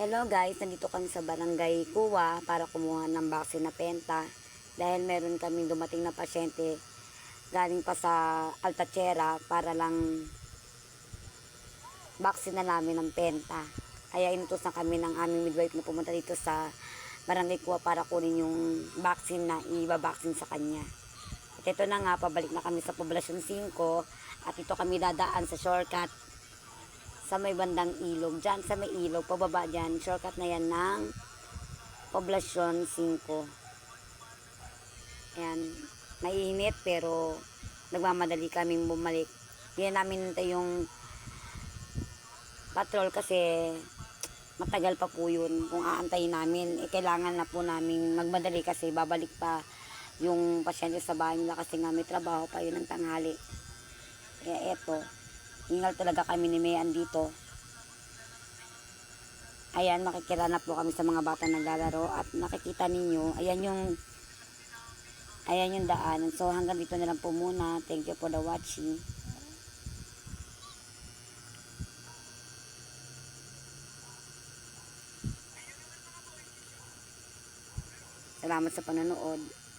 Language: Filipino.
Hello guys, nandito kami sa Barangay Kuwa para kumuha ng vaccine na penta. Dahil meron kaming dumating na pasyente galing pa sa Altachera para lang vaccine na namin ng penta. Kaya inutos na kami ng aming midwife na pumunta dito sa Barangay Kuwa para kunin yung vaccine na iba-vaccine sa kanya. At ito na nga, pabalik na kami sa Poblasyon 5 at ito kami dadaan sa shortcut sa may bandang ilog. Diyan sa may ilog, pababa dyan, shortcut na yan ng Poblasyon 5. Ayan, mainit pero nagmamadali kaming bumalik. Hindi na namin hintay yung patrol kasi matagal pa po yun kung aantayin namin. Eh, kailangan na po namin magmadali kasi babalik pa yung pasyente sa bahay nila kasi nga may trabaho pa yun ng tanghali. Kaya eto, hingal talaga kami ni Mayan dito. Ayan, makikita na po kami sa mga bata naglalaro at nakikita ninyo, ayan yung ayan yung daan. So hanggang dito na lang po muna. Thank you for the watching. Salamat sa panonood.